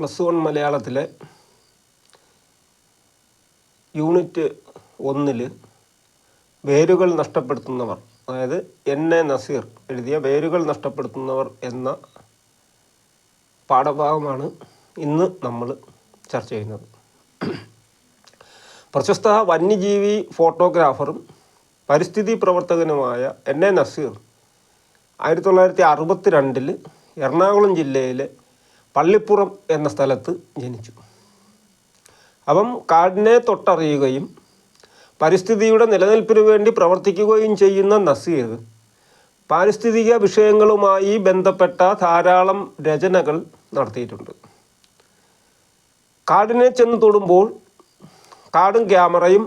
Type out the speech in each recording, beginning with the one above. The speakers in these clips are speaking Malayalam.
പ്ലസ് വൺ മലയാളത്തിലെ യൂണിറ്റ് ഒന്നിൽ വേരുകൾ നഷ്ടപ്പെടുത്തുന്നവർ അതായത് എൻ എ നസീർ എഴുതിയ വേരുകൾ നഷ്ടപ്പെടുത്തുന്നവർ എന്ന പാഠഭാഗമാണ് ഇന്ന് നമ്മൾ ചർച്ച ചെയ്യുന്നത്. പ്രശസ്ത വന്യജീവി ഫോട്ടോഗ്രാഫറും പരിസ്ഥിതി പ്രവർത്തകനുമായ എൻ എ നസീർ ആയിരത്തി തൊള്ളായിരത്തി അറുപത്തി രണ്ടിൽ എറണാകുളം ജില്ലയിലെ പള്ളിപ്പുറം എന്ന സ്ഥലത്ത് ജനിച്ചു. അപ്പം കാടിനെ തൊട്ടറിയുകയും പരിസ്ഥിതിയുടെ നിലനിൽപ്പിനു വേണ്ടി പ്രവർത്തിക്കുകയും ചെയ്യുന്ന നസീർ പാരിസ്ഥിതിക വിഷയങ്ങളുമായി ബന്ധപ്പെട്ട ധാരാളം രചനകൾ നടത്തിയിട്ടുണ്ട്. കാടിനെ ചെന്ന് തൊടുമ്പോൾ കാടും ക്യാമറയും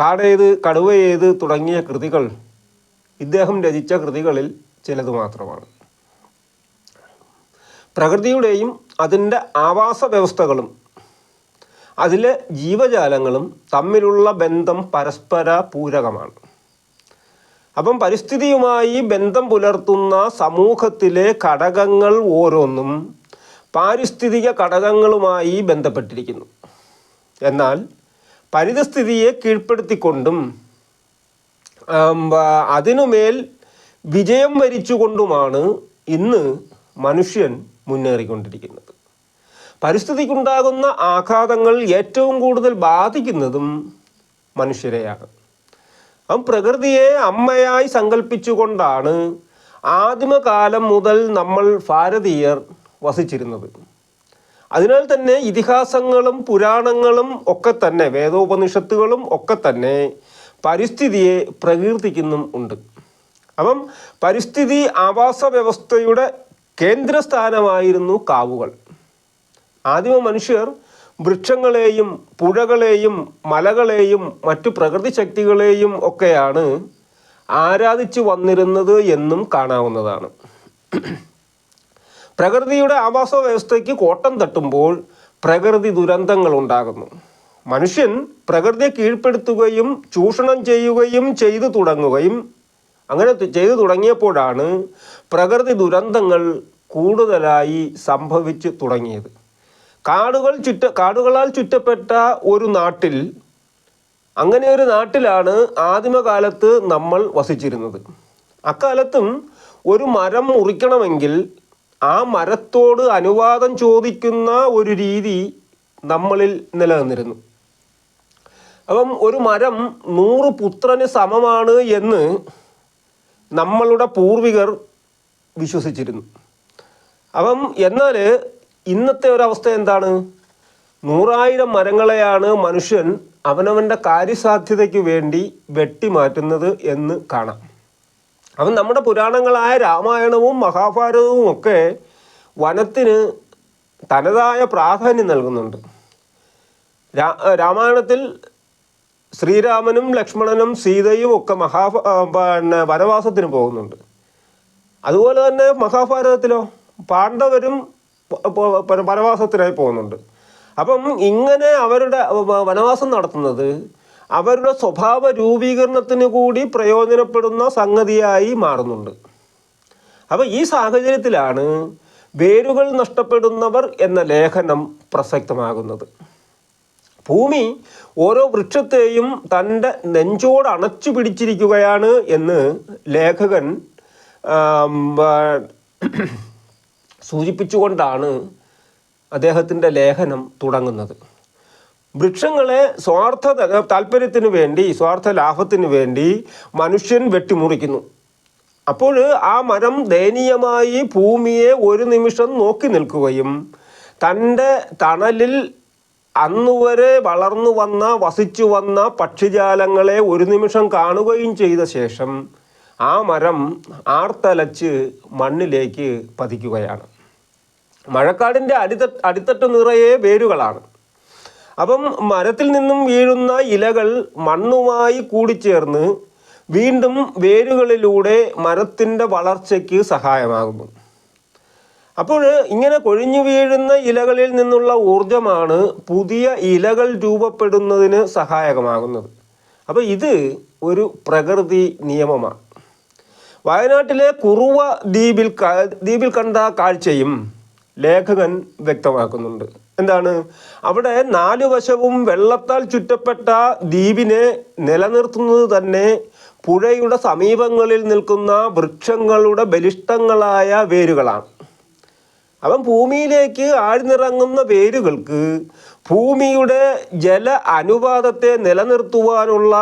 കാടേത് കടുവയേത് തുടങ്ങിയ കൃതികൾ ഇദ്ദേഹം രചിച്ച കൃതികളിൽ ചിലത് മാത്രമാണ്. പ്രകൃതിയുടെയും അതിന്റെ ആവാസ വ്യവസ്ഥകളും അതിലെ ജീവജാലങ്ങളും തമ്മിലുള്ള ബന്ധം പരസ്പര പൂരകമാണ് അപ്പം പരിസ്ഥിതിയുമായി ബന്ധം പുലർത്തുന്ന സമൂഹത്തിലെ ഘടകങ്ങൾ ഓരോന്നും പാരിസ്ഥിതിക ഘടകങ്ങളുമായി ബന്ധപ്പെട്ടിരിക്കുന്നു. എന്നാൽ പരിതസ്ഥിതിയെ കീഴ്പ്പെടുത്തിക്കൊണ്ടും അതിനുമേൽ വിജയം വരിച്ചുകൊണ്ടുമാണ് ഇന്ന് മനുഷ്യൻ മുന്നേറിക്കൊണ്ടിരിക്കുന്നത്. പരിസ്ഥിതിക്കുണ്ടാകുന്ന ആഘാതങ്ങൾ ഏറ്റവും കൂടുതൽ ബാധിക്കുന്നതും മനുഷ്യരെയാണ്. അപ്പം പ്രകൃതിയെ അമ്മയായി സങ്കല്പിച്ചുകൊണ്ടാണ് ആദിമകാലം മുതൽ നമ്മൾ ഭാരതീയർ വസിച്ചിരുന്നത്. അതിനാൽ തന്നെ ഇതിഹാസങ്ങളും പുരാണങ്ങളും ഒക്കെ തന്നെ വേദോപനിഷത്തുകളും ഒക്കെ തന്നെ പരിസ്ഥിതിയെ പ്രകീർത്തിക്കുന്നും ഉണ്ട്. അപ്പം പരിസ്ഥിതി ആവാസ വ്യവസ്ഥയുടെ കേന്ദ്രസ്ഥാനമായിരുന്നു കാവുകൾ. ആദിമ മനുഷ്യർ വൃക്ഷങ്ങളെയും പുഴകളെയും മലകളെയും മറ്റു പ്രകൃതി ശക്തികളെയും ഒക്കെയാണ് ആരാധിച്ചു വന്നിരുന്നത് എന്നും കാണാവുന്നതാണ്. പ്രകൃതിയുടെ ആവാസ വ്യവസ്ഥയ്ക്ക് കോട്ടം തട്ടുമ്പോൾ പ്രകൃതി ദുരന്തങ്ങൾ ഉണ്ടാകുന്നു. മനുഷ്യൻ പ്രകൃതിയെ കീഴ്പ്പെടുത്തുകയും ചൂഷണം ചെയ്യുകയും ചെയ്തു തുടങ്ങുകയും അങ്ങനെ ചെയ്തു തുടങ്ങിയപ്പോഴാണ് പ്രകൃതി ദുരന്തങ്ങൾ കൂടുതലായി സംഭവിച്ചു തുടങ്ങിയത്. കാടുകൾ ചുറ്റ കാടുകളാൽ ചുറ്റപ്പെട്ട ഒരു നാട്ടിൽ അങ്ങനെ ഒരു നാട്ടിലാണ് ആദിമകാലത്ത് നമ്മൾ വസിച്ചിരുന്നത്. അക്കാലത്തും ഒരു മരം മുറിക്കണമെങ്കിൽ ആ മരത്തോട് അനുവാദം ചോദിക്കുന്ന ഒരു രീതി നമ്മളിൽ നിലനിന്നിരുന്നു. അപ്പം ഒരു മരം നൂറ് പുത്രന് സമമാണ് എന്ന് നമ്മളുടെ പൂർവികർ വിശ്വസിച്ചിരുന്നു. അപ്പം എന്നാൽ ഇന്നത്തെ ഒരവസ്ഥ എന്താണ്? നൂറായിരം മരങ്ങളെയാണ് മനുഷ്യൻ അവനവന്റെ കാര്യസാധ്യതയ്ക്ക് വേണ്ടി വെട്ടിമാറ്റുന്നത് എന്ന് കാണാം. അപ്പം നമ്മുടെ പുരാണങ്ങളായ രാമായണവും മഹാഭാരതവും ഒക്കെ വനത്തിന് തനതായ പ്രാധാന്യം നൽകുന്നുണ്ട്. രാമായണത്തിൽ ശ്രീരാമനും ലക്ഷ്മണനും സീതയും ഒക്കെ മഹാ പിന്നെ വനവാസത്തിന് പോകുന്നുണ്ട്. അതുപോലെ തന്നെ മഹാഭാരതത്തിലോ? പാണ്ഡവരും വനവാസത്തിനായി പോകുന്നുണ്ട്. അപ്പം ഇങ്ങനെ അവരുടെ വനവാസം നടത്തുന്നത് അവരുടെ സ്വഭാവ രൂപീകരണത്തിന് കൂടി പ്രയോജനപ്പെടുന്ന സംഗതിയായി മാറുന്നുണ്ട്. അപ്പോൾ ഈ സാഹചര്യത്തിലാണ് വേരുകൾ നഷ്ടപ്പെടുന്നവർ എന്ന ലേഖനം പ്രസക്തമാകുന്നത്. ഭൂമി ഓരോ വൃക്ഷത്തെയും തന്റെ നെഞ്ചോട് അണച്ചു പിടിച്ചിരിക്കുകയാണ് എന്ന് ലേഖകൻ സൂചിപ്പിച്ചുകൊണ്ടാണ് അദ്ദേഹത്തിന്റെ ലേഖനം തുടങ്ങുന്നത്. വൃക്ഷങ്ങളെ സ്വാർത്ഥ താല്പര്യത്തിന് വേണ്ടി സ്വാർത്ഥ ലാഭത്തിന് വേണ്ടി മനുഷ്യൻ വെട്ടിമുറിക്കുന്നു. അപ്പോൾ ആ മരം ദയനീയമായി ഭൂമിയെ ഒരു നിമിഷം നോക്കി നിൽക്കുകയും തന്റെ തണലിൽ അന്നുവരെ വളർന്നു വന്ന വസിച്ചു വന്ന പക്ഷിജാലങ്ങളെ ഒരു നിമിഷം കാണുകയും ചെയ്ത ശേഷം ആ മരം ആർത്തലച്ച് മണ്ണിലേക്ക് പതിക്കുകയാണ്. മഴക്കാടിന്റെ അടിത്ത അടിത്തട്ട് നിറയെ വേരുകളാണ്. അപ്പം മരത്തിൽ നിന്നും വീഴുന്ന ഇലകൾ മണ്ണുമായി കൂടിച്ചേർന്ന് വീണ്ടും വേരുകളിലൂടെ മരത്തിന്റെ വളർച്ചയ്ക്ക് സഹായമാകുന്നു. അപ്പോൾ ഇങ്ങനെ കൊഴിഞ്ഞു വീഴുന്ന ഇലകളിൽ നിന്നുള്ള ഊർജമാണ് പുതിയ ഇലകൾ രൂപപ്പെടുന്നതിന് സഹായകമാകുന്നത്. അപ്പോൾ ഇത് ഒരു പ്രകൃതി നിയമമാണ്. വയനാട്ടിലെ കുറുവ ദ്വീപിൽ ദ്വീപിൽ കണ്ട കാഴ്ചയും ലേഖകൻ വ്യക്തമാക്കുന്നുണ്ട്. എന്താണ്? അവിടെ നാലു വശവും വെള്ളത്താൽ ചുറ്റപ്പെട്ട ദ്വീപിനെ നിലനിർത്തുന്നത് തന്നെ പുഴയുടെ സമീപങ്ങളിൽ നിൽക്കുന്ന വൃക്ഷങ്ങളുടെ ബലിഷ്ടങ്ങളായ വേരുകളാണ്. അവൻ ഭൂമിയിലേക്ക് ആഴ്ന്നിറങ്ങുന്ന വേരുകൾക്ക് ഭൂമിയുടെ ജല അനുപാതത്തെ നിലനിർത്തുവാനുള്ള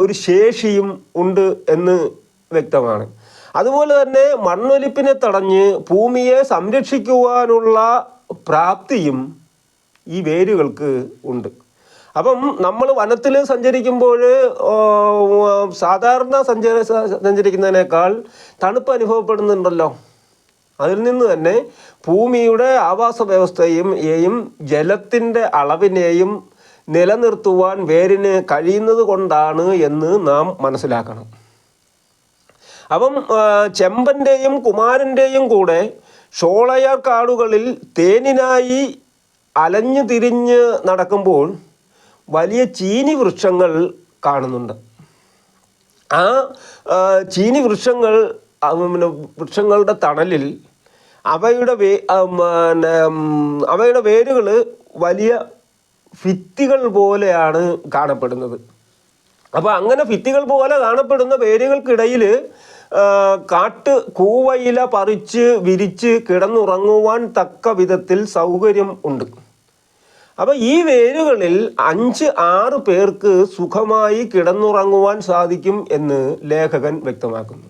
ഒരു ശേഷിയും ഉണ്ട് എന്ന് വ്യക്തമാണ്. അതുപോലെ തന്നെ മണ്ണൊലിപ്പിനെ തടഞ്ഞ് ഭൂമിയെ സംരക്ഷിക്കുവാനുള്ള പ്രാപ്തിയും ഈ വേരുകൾക്ക് ഉണ്ട്. അപ്പം നമ്മൾ വനത്തിൽ സഞ്ചരിക്കുമ്പോൾ സാധാരണ സഞ്ചാര സഞ്ചരിക്കുന്നതിനേക്കാൾ തണുപ്പ് അനുഭവപ്പെടുന്നുണ്ടല്ലോ. അതിൽ നിന്ന് തന്നെ ഭൂമിയുടെ ആവാസ വ്യവസ്ഥയും യെയും ജലത്തിന്റെ അളവിനെയും നിലനിർത്തുവാൻ വേരിന് കഴിയുന്നത് കൊണ്ടാണ് എന്ന് നാം മനസ്സിലാക്കണം. അപ്പം ചെമ്പന്റെയും കുമാരന്റെയും കൂടെ ഷോളയാർ കാടുകളിൽ തേനിനായി അലഞ്ഞു തിരിഞ്ഞ് നടക്കുമ്പോൾ വലിയ ചീനി വൃക്ഷങ്ങൾ കാണുന്നുണ്ട്. ആ ചീനി വൃക്ഷങ്ങൾ പിന്നെ വൃക്ഷങ്ങളുടെ തണലിൽ അവയുടെ വേ പിന്നെ, അവയുടെ വേരുകൾ വലിയ ഭിത്തികൾ പോലെയാണ് കാണപ്പെടുന്നത്. അപ്പോൾ അങ്ങനെ ഭിത്തികൾ പോലെ കാണപ്പെടുന്ന വേരുകൾക്കിടയിൽ കാട്ട് കൂവയില പറിച്ച് വിരിച്ച് കിടന്നുറങ്ങുവാൻ തക്ക വിധത്തിൽ സൗകര്യം ഉണ്ട്. അപ്പം ഈ വേരുകളിൽ അഞ്ച് ആറ് പേർക്ക് സുഖമായി കിടന്നുറങ്ങുവാൻ സാധിക്കും എന്ന് ലേഖകൻ വ്യക്തമാക്കുന്നു.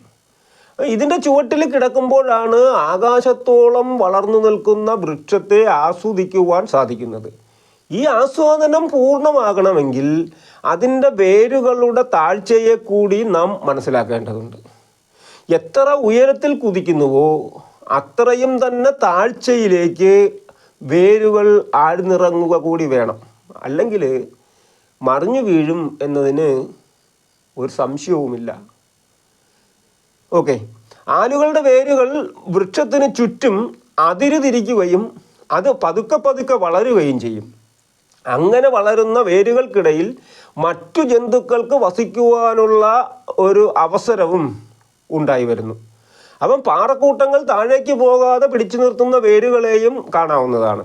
ഇതിന്റെ ചുവട്ടിൽ കിടക്കുമ്പോഴാണ് ആകാശത്തോളം വളർന്നു നിൽക്കുന്ന വൃക്ഷത്തെ ആസ്വദിക്കുവാൻ സാധിക്കുന്നത്. ഈ ആസ്വാദനം പൂർണമാകണമെങ്കിൽ അതിന്റെ വേരുകളുടെ താഴ്ചയെ കൂടി നാം മനസ്സിലാക്കേണ്ടതുണ്ട്. എത്ര ഉയരത്തിൽ കുതിക്കുന്നുവോ അത്രയും തന്നെ താഴ്ചയിലേക്ക് വേരുകൾ ആഴ്ന്നിറങ്ങുക കൂടി വേണം. അല്ലെങ്കിൽ മറിഞ്ഞു വീഴും എന്നതിന് ഒരു സംശയവുമില്ല. ഓക്കെ. ആലുകളുടെ വേരുകൾ വൃക്ഷത്തിന് ചുറ്റും അതിരുതിരിക്കുകയും അത് പതുക്കെ പതുക്കെ വളരുകയും ചെയ്യും. അങ്ങനെ വളരുന്ന വേരുകൾക്കിടയിൽ മറ്റു ജന്തുക്കൾക്ക് വസിക്കുവാനുള്ള ഒരു അവസരവും ഉണ്ടായി വരുന്നു. അപ്പം പാറക്കൂട്ടങ്ങൾ താഴേക്ക് പോകാതെ പിടിച്ചു നിർത്തുന്ന വേരുകളെയും കാണാവുന്നതാണ്.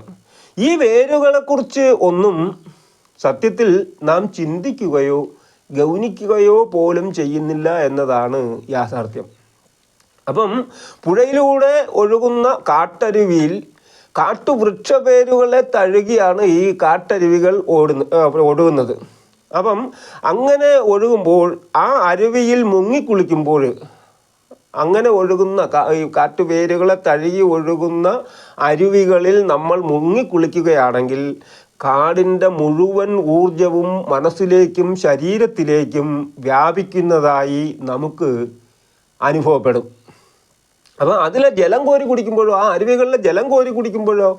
ഈ വേരുകളെക്കുറിച്ച് ഒന്നും സത്യത്തിൽ നാം ചിന്തിക്കുകയോ ഗൗനിക്കുകയോ പോലും ചെയ്യുന്നില്ല എന്നതാണ് യാഥാർത്ഥ്യം. അപ്പം പുഴയിലൂടെ ഒഴുകുന്ന കാട്ടരുവിയിൽ കാട്ടുവൃക്ഷവേരുകളെ തഴുകിയാണ് ഈ കാട്ടരുവികൾ ഓടുന്ന ഒഴുകുന്നത് അപ്പം അങ്ങനെ ഒഴുകുമ്പോൾ ആ അരുവിയിൽ മുങ്ങിക്കുളിക്കുമ്പോൾ അങ്ങനെ ഒഴുകുന്ന കാട്ടുവേരുകളെ തഴുകി ഒഴുകുന്ന അരുവികളിൽ നമ്മൾ മുങ്ങിക്കുളിക്കുകയാണെങ്കിൽ കാടിന്റെ മുഴുവൻ ഊർജവും മനസ്സിലേക്കും ശരീരത്തിലേക്കും വ്യാപിക്കുന്നതായി നമുക്ക് അനുഭവപ്പെടും. അപ്പോൾ അതിലെ ജലം കോരി കുടിക്കുമ്പോഴോ ആ അരുവികളിലെ ജലം കോരി കുടിക്കുമ്പോഴോ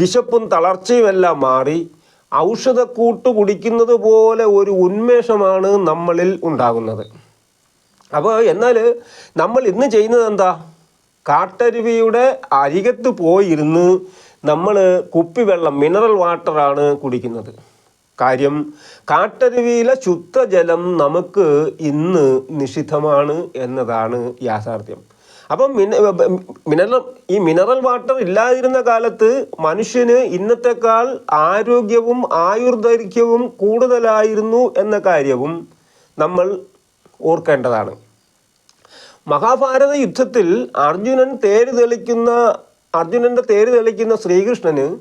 വിശപ്പും തളർച്ചയും എല്ലാം മാറി ഔഷധക്കൂട്ട് കുടിക്കുന്നത് പോലെ ഒരു ഉന്മേഷമാണ് നമ്മളിൽ ഉണ്ടാകുന്നത്. അപ്പോൾ എന്നാൽ നമ്മൾ ഇന്ന് ചെയ്യുന്നത് എന്താ? കാട്ടരുവിയുടെ അരികത്ത് പോയിരുന്ന് നമ്മൾ കുപ്പിവെള്ളം മിനറൽ വാട്ടറാണ് കുടിക്കുന്നത്. കാര്യം കാട്ടരുവിയിലെ ശുദ്ധജലം നമുക്ക് ഇന്ന് നിഷിദ്ധമാണ് എന്നതാണ് യാഥാർത്ഥ്യം. അപ്പം മിന മിനറൽ ഈ മിനറൽ വാട്ടർ ഇല്ലാതിരുന്ന കാലത്ത് മനുഷ്യന് ഇന്നത്തെക്കാൾ ആരോഗ്യവും ആയുർദൈർഘ്യവും കൂടുതലായിരുന്നു എന്ന കാര്യവും നമ്മൾ ഓർക്കേണ്ടതാണ്. മഹാഭാരത യുദ്ധത്തിൽ അർജുനൻ തേര് തെളിക്കുന്ന അർജുനന്റെ തേര് തെളിക്കുന്ന ശ്രീകൃഷ്ണന്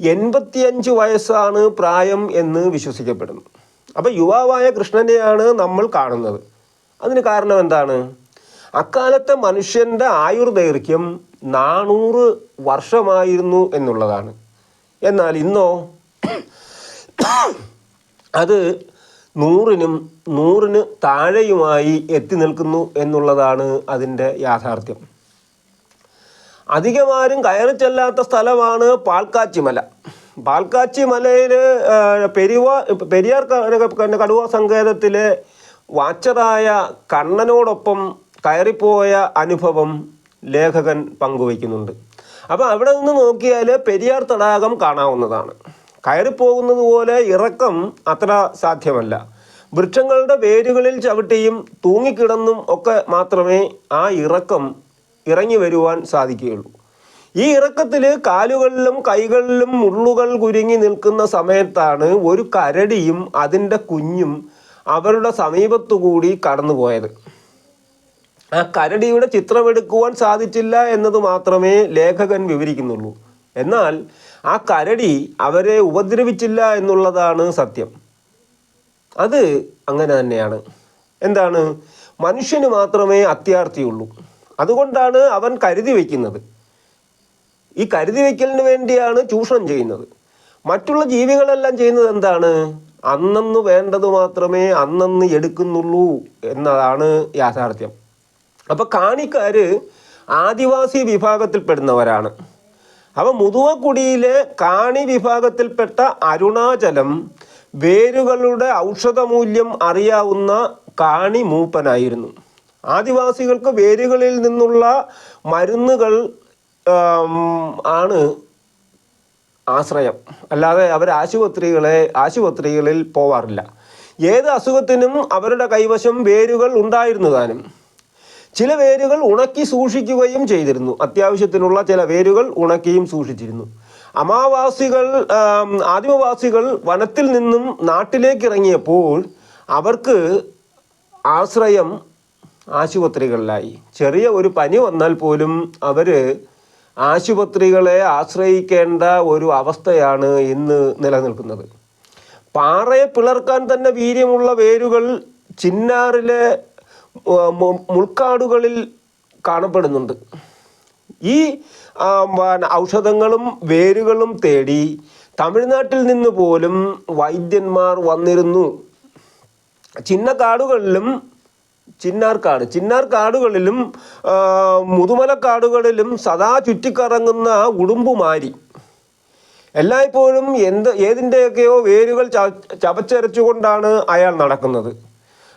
എൺപത്തിയഞ്ച് വയസ്സാണ് പ്രായം എന്ന് വിശ്വസിക്കപ്പെടുന്നു അപ്പോൾ യുവാവായ കൃഷ്ണനെയാണ് നമ്മൾ കാണുന്നത്. അതിന് കാരണം എന്താണ്? അക്കാലത്തെ മനുഷ്യന്റെ ആയുർദൈർഘ്യം നാനൂറ് വർഷമായിരുന്നു എന്നുള്ളതാണ്. എന്നാൽ ഇന്നോ അത് നൂറിനും നൂറിന് താഴെയുമായി എത്തി നിൽക്കുന്നു എന്നുള്ളതാണ് അതിന്റെ യാഥാർത്ഥ്യം. അധികമാരും കയറി ചെല്ലാത്ത സ്ഥലമാണ് പാൽക്കാച്ചി മല പാൽക്കാച്ചി മലയിൽ പെരുവ പെരിയാർ കടുവ സങ്കേതത്തിലെ വാച്ചറായ കണ്ണനോടൊപ്പം കയറിപ്പോയ അനുഭവം ലേഖകൻ പങ്കുവയ്ക്കുന്നുണ്ട്. അപ്പോൾ അവിടെ നിന്ന് നോക്കിയാൽ പെരിയാർ തടാകം കാണാവുന്നതാണ്. കയറിപ്പോകുന്നത് പോലെ ഇറക്കം അത്ര സാധ്യമല്ല. വൃക്ഷങ്ങളുടെ വേരുകളിൽ ചവിട്ടിയും തൂങ്ങിക്കിടന്നും ഒക്കെ മാത്രമേ ആ ഇറക്കം ഇറങ്ങി വരുവാൻ സാധിക്കുകയുള്ളൂ. ഈ ഇറക്കത്തിൽ കാലുകളിലും കൈകളിലും മുള്ളുകൾ കുരുങ്ങി നിൽക്കുന്ന സമയത്താണ് ഒരു കരടിയും അതിന്റെ കുഞ്ഞും അവരുടെ സമീപത്തുകൂടി കടന്നുപോയത്. ആ കരടിയുടെ ചിത്രമെടുക്കുവാൻ സാധിച്ചില്ല എന്നത് മാത്രമേ ലേഖകൻ വിവരിക്കുന്നുള്ളൂ. എന്നാൽ ആ കരടി അവരെ ഉപദ്രവിച്ചില്ല എന്നുള്ളതാണ് സത്യം. അത് അങ്ങനെ തന്നെയാണ്. എന്താണ്? മനുഷ്യന് മാത്രമേ അത്യാർത്ഥിയുള്ളൂ. അതുകൊണ്ടാണ് അവൻ കരുതി വയ്ക്കുന്നത് ഈ കരുതി വയ്ക്കലിന് വേണ്ടിയാണ് ചൂഷണം ചെയ്യുന്നത്. മറ്റുള്ള ജീവികളെല്ലാം ചെയ്യുന്നത് എന്താണ്? അന്നന്ന് വേണ്ടത് മാത്രമേ അന്നന്ന് എടുക്കുന്നുള്ളൂ എന്നതാണ് യാഥാർത്ഥ്യം. അപ്പോൾ കാണിക്കാര് ആദിവാസി വിഭാഗത്തിൽപ്പെടുന്നവരാണ്. അപ്പൊ മുതുവക്കുടിയിലെ കാണി വിഭാഗത്തിൽപ്പെട്ട അരുണാചലം വേരുകളുടെ ഔഷധമൂല്യം അറിയാവുന്ന കാണി മൂപ്പനായിരുന്നു. ആദിവാസികൾക്ക് വേരുകളിൽ നിന്നുള്ള മരുന്നുകൾ ആണ് ആശ്രയം. അല്ലാതെ അവർ ആശുപത്രികളെ ആശുപത്രികളിൽ പോവാറില്ല. ഏത് അസുഖത്തിനും അവരുടെ കൈവശം വേരുകൾ ഉണ്ടായിരുന്നു താനും ചില വേരുകൾ ഉണക്കി സൂക്ഷിക്കുകയും ചെയ്തിരുന്നു. അത്യാവശ്യത്തിനുള്ള ചില വേരുകൾ ഉണക്കിയും സൂക്ഷിച്ചിരുന്നു. അമാവാസികൾ ആദിമവാസികൾ വനത്തിൽ നിന്നും നാട്ടിലേക്ക് ഇറങ്ങിയപ്പോൾ അവർക്ക് ആശ്രയം ആശുപത്രികളിലായി. ചെറിയ ഒരു പനി വന്നാൽ പോലും അവർ ആശുപത്രികളെ ആശ്രയിക്കേണ്ട ഒരു അവസ്ഥയാണ് ഇന്ന് നിലനിൽക്കുന്നത്. പാറയെ പിളർക്കാൻ തന്നെ വീര്യമുള്ള വേരുകൾ ചിന്നാറിലെ മുൾക്കാടുകളിൽ കാണപ്പെടുന്നുണ്ട്. ഈ ഔഷധങ്ങളും വേരുകളും തേടി തമിഴ്നാട്ടിൽ നിന്ന് പോലും വൈദ്യന്മാർ വന്നിരുന്നു. ചിന്നക്കാടുകളിലും ചിന്നാർക്കാട് ചിന്നാർക്കാടുകളിലും മുതുമല മുതുമലക്കാടുകളിലും സദാ ചുറ്റിക്കറങ്ങുന്ന ഉടുമ്പുമാരി. എല്ലായ്പ്പോഴും എന്ത് ഏതിന്റെയൊക്കെയോ വേരുകൾ ചവ- ചവച്ചരച്ചുകൊണ്ടാണ് അയാൾ നടക്കുന്നത്.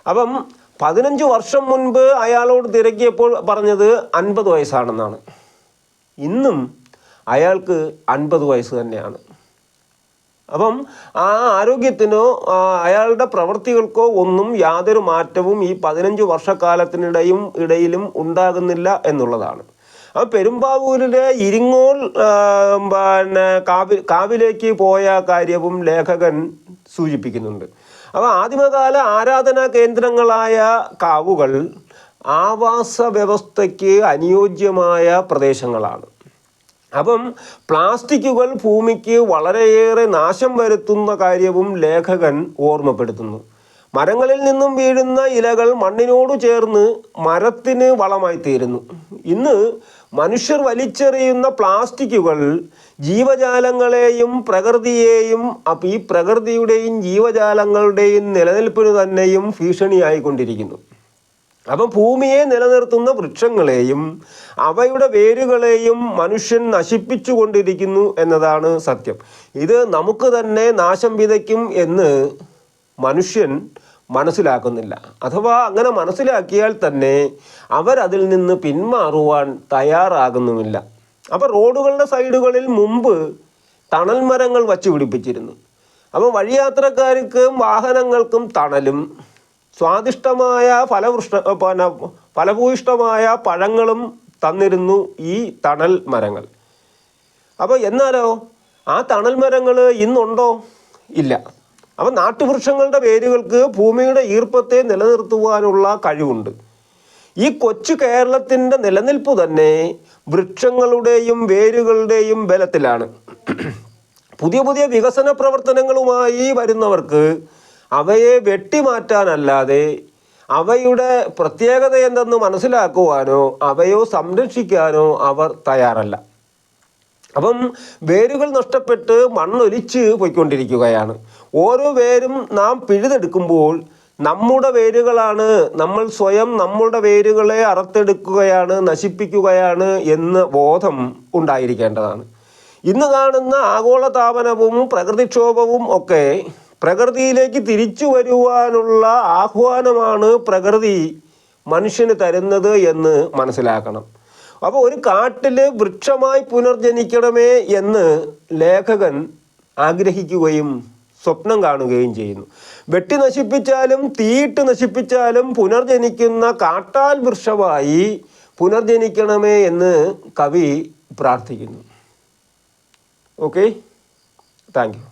അപ്പം പതിനഞ്ച് വർഷം മുൻപ് അയാളോട് തിരക്കിയപ്പോൾ പറഞ്ഞത് അൻപത് വയസ്സാണെന്നാണ്. ഇന്നും അയാൾക്ക് അൻപത് വയസ്സ് തന്നെയാണ്. അപ്പം ആ ആരോഗ്യത്തിനോ അയാളുടെ പ്രവൃത്തികൾക്കോ ഒന്നും യാതൊരു മാറ്റവും ഈ പതിനഞ്ച് വർഷക്കാലത്തിനിടയും ഇടയിലും ഉണ്ടാകുന്നില്ല എന്നുള്ളതാണ്. ആ പെരുമ്പാവൂരിലെ ഇരിങ്ങോൾ പിന്നെ കാവി കാവിലേക്ക് പോയ കാര്യവും ലേഖകൻ സൂചിപ്പിക്കുന്നുണ്ട്. അപ്പോൾ ആദിമകാല ആരാധനാ കേന്ദ്രങ്ങളായ കാവുകൾ ആവാസ വ്യവസ്ഥയ്ക്ക് അനുയോജ്യമായ പ്രദേശങ്ങളാണ്. അപ്പം പ്ലാസ്റ്റിക്കുകൾ ഭൂമിക്ക് വളരെയേറെ നാശം വരുത്തുന്ന കാര്യവും ലേഖകൻ ഓർമ്മപ്പെടുത്തുന്നു. മരങ്ങളിൽ നിന്നും വീഴുന്ന ഇലകൾ മണ്ണിനോട് ചേർന്ന് മരത്തിന് വളമായി തീരുന്നു ഇന്ന് മനുഷ്യർ വലിച്ചെറിയുന്ന പ്ലാസ്റ്റിക്കുകൾ ജീവജാലങ്ങളെയും പ്രകൃതിയെയും ഈ പ്രകൃതിയുടെയും ജീവജാലങ്ങളുടെയും നിലനിൽപ്പിന് തന്നെയും ഭീഷണിയായിക്കൊണ്ടിരിക്കുന്നു. അപ്പം ഭൂമിയെ നിലനിർത്തുന്ന വൃക്ഷങ്ങളെയും അവയുടെ വേരുകളെയും മനുഷ്യൻ നശിപ്പിച്ചു കൊണ്ടിരിക്കുന്നു എന്നതാണ് സത്യം. ഇത് നമുക്ക് തന്നെ നാശം വിതയ്ക്കും എന്ന് മനുഷ്യൻ മനസ്സിലാക്കുന്നില്ല. അഥവാ അങ്ങനെ മനസ്സിലാക്കിയാൽ തന്നെ അവരതിൽ നിന്ന് പിന്മാറുവാൻ തയ്യാറാകുന്നുമില്ല. അപ്പോൾ റോഡുകളുടെ സൈഡുകളിൽ മുമ്പ് തണൽ മരങ്ങൾ വച്ചു പിടിപ്പിച്ചിരുന്നു. അപ്പോൾ വഴിയാത്രക്കാർക്കും വാഹനങ്ങൾക്കും തണലും സ്വാദിഷ്ടമായ ഫലവൃഷ്ട പിന്നെ ഫലഭൂയിഷ്ടമായ പഴങ്ങളും തന്നിരുന്നു ഈ തണൽ മരങ്ങൾ. അപ്പോൾ എന്നാലോ ആ തണൽ മരങ്ങൾ ഇന്നുണ്ടോ? ഇല്ല. അപ്പം നാട്ടുവൃക്ഷങ്ങളുടെ വേരുകൾക്ക് ഭൂമിയുടെ ഈർപ്പത്തെ നിലനിർത്തുവാനുള്ള കഴിവുണ്ട്. ഈ കൊച്ചു കേരളത്തിന്റെ നിലനിൽപ്പ് തന്നെ വൃക്ഷങ്ങളുടെയും വേരുകളുടെയും ബലത്തിലാണ്. പുതിയ പുതിയ വികസന പ്രവർത്തനങ്ങളുമായി വരുന്നവർക്ക് അവയെ വെട്ടിമാറ്റാനല്ലാതെ അവയുടെ പ്രത്യേകത എന്തെന്ന് മനസ്സിലാക്കുവാനോ അവയോ സംരക്ഷിക്കാനോ അവർ തയ്യാറല്ല. അപ്പം വേരുകൾ നഷ്ടപ്പെട്ട് മണ്ണൊലിച്ച് പോയിക്കൊണ്ടിരിക്കുകയാണ്. ഓരോ വേരും നാം പിഴുതെടുക്കുമ്പോൾ നമ്മുടെ വേരുകളാണ്. നമ്മൾ സ്വയം നമ്മുടെ വേരുകളെ അറുത്തെടുക്കുകയാണ് നശിപ്പിക്കുകയാണ് എന്ന് ബോധം ഉണ്ടായിരിക്കേണ്ടതാണ്. ഇന്ന് കാണുന്ന ആഗോളതാപനവും പ്രകൃതിക്ഷോഭവും ഒക്കെ പ്രകൃതിയിലേക്ക് തിരിച്ചു വരുവാനുള്ള ആഹ്വാനമാണ് പ്രകൃതി മനുഷ്യന് തരുന്നത് എന്ന് മനസ്സിലാക്കണം. അപ്പോൾ ഒരു കാട്ടിൽ വൃക്ഷമായി പുനർജനിക്കണമേ എന്ന് ലേഖകൻ ആഗ്രഹിക്കുകയും സ്വപ്നം കാണുകയും ചെയ്യുന്നു. വെട്ടി നശിപ്പിച്ചാലും തീയിട്ട് നശിപ്പിച്ചാലും പുനർജനിക്കുന്ന കാട്ടാൽ വൃക്ഷമായി പുനർജനിക്കണമേ എന്ന് കവി പ്രാർത്ഥിക്കുന്നു. Okay thank you